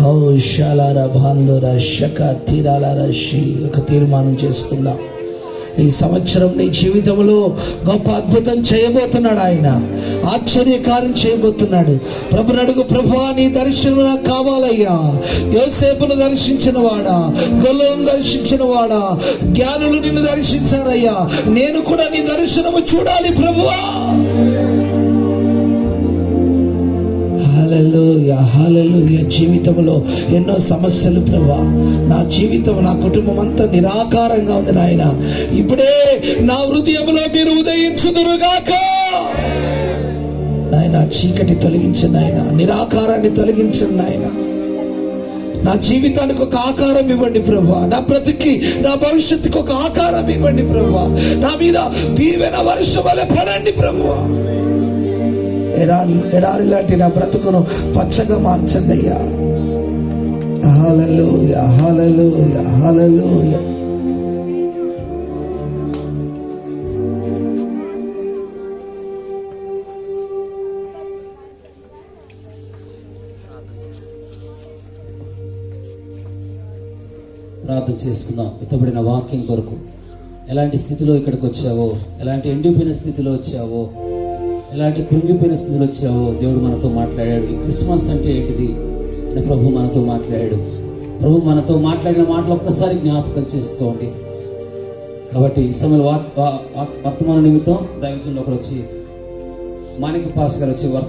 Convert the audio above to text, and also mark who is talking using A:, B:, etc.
A: How షాలార శక తీరాలార షి ఒక తీర్మానం చేసుకుందాం. ఈ సంవత్సరం నీ జీవితంలో గొప్ప అద్భుతం చేయబోతున్నాడు ఆయన. ఆశ్చర్యకారం చేయబోతున్నాడు. ప్రభు అడుగు ప్రభు నీ దర్శనం నాకు కావాలయ్యా. యోసేపును దర్శించిన వాడా గొల్లను దర్శించిన వాడా జ్ఞానులు నిన్ను దర్శించారయ్యా. నేను కూడా నీ దర్శనము చూడాలి ప్రభువా. హల్లెలూయా. జీవితంలో ఎన్నో సమస్యలు ప్రభా. నా జీవితం నా కుటుంబం అంతా నిరాకారంగా ఉంది నాయన. ఇప్పుడే నా హృదయంలో మీరు ఉదయించుదురుగాక. నాయన చీకటి తొలగించండి నాయన. నిరాకారాన్ని తొలగించండి నాయన. నా జీవితానికి ఒక ఆకారం ఇవ్వండి ప్రభా. నా బ్రతికి నా భవిష్యత్తుకి ఒక ఆకారం ఇవ్వండి ప్రభా. నా మీద దీవెన వర్షం వలె పడండి ప్రభా. ఎడారి ఎడారి లాంటి నా బ్రతుకును పచ్చగా మార్చండి అయ్యా. హల్లెలూయ హల్లెలూయ హల్లెలూయ.
B: ప్రార్థన చేసుకుందాం. ఇతబడిన వాక్యం కొరకు. ఎలాంటి స్థితిలో ఇక్కడికి వచ్చావో? ఎలాంటి ఎండిపోయిన స్థితిలో వచ్చావో? ఇలాంటి కృంగిపోయిన స్థితిలో వచ్చావో. దేవుడు మనతో మాట్లాడాడు. ఈ క్రిస్మస్ అంటే ఏంటిది? అని ప్రభు మనతో మాట్లాడాడు. ప్రభు మనతో మాట్లాడిన మాటలు ఒక్కసారి జ్ఞాపకం చేసుకోండి. కాబట్టి ఈ సమయంలో వాక్ వర్తమాన నిమిత్తం దైవజనులు ఒకరు వచ్చి మాణిక పాస్ గారు వచ్చి వర్త